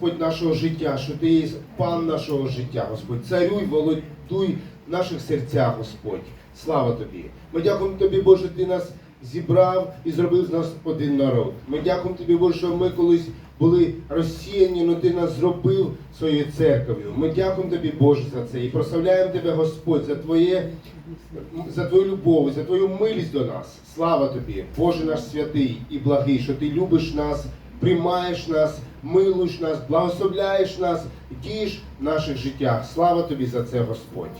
Господь нашого життя, що ти є пан нашого життя, Господь. Царюй, володуй в наших серцях, Господь. Слава тобі. Ми дякуємо тобі, Боже, ти нас зібрав і зробив з нас один народ. Ми дякуємо тобі, Боже, що ми колись були розсіяні, але ти нас зробив своєю церков'ю. Ми дякуємо тобі, Боже, за це і прославляємо тебе, Господь, за твоє. За твою любов, за твою милість до нас. Слава тобі, Боже наш святий і благий, що ти любиш нас, приймаєш нас, милуєш нас, благословляєш нас, дієш в наших життях. Слава тобі за це, Господь.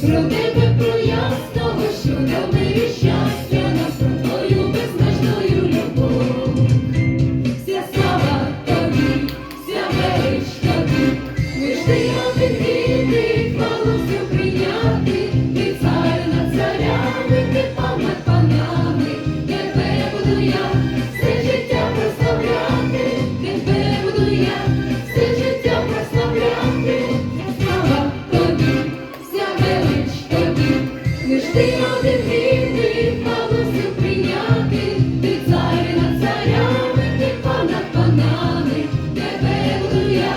Про ти один вільний, мало всю прийняти, ти цар над царями, ти пан над панами, тебе буду я,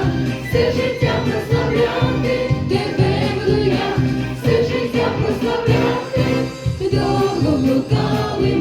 все життя прославляти, тебе буду я, все життя прославляти, довго блукали,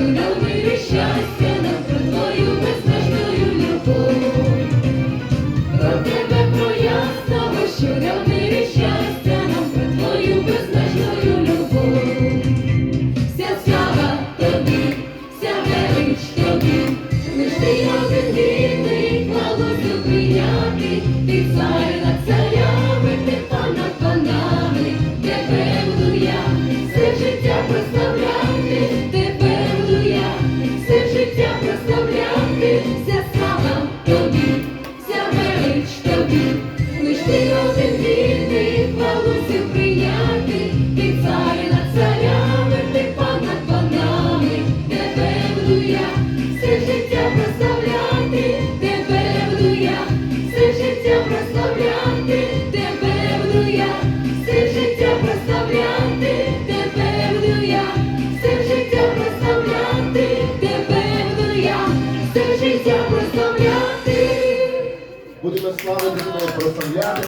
дав мирі щастя, нам про твою безмежною любов. Про тебе, про ясного, що щастя, твою безмежною любов. Вся слава тобі, вся велич тобі, лиш ти один вільний, хвалу всю прийняти, ти цар все життя прославляти. Будемо славити тебе, прославляти.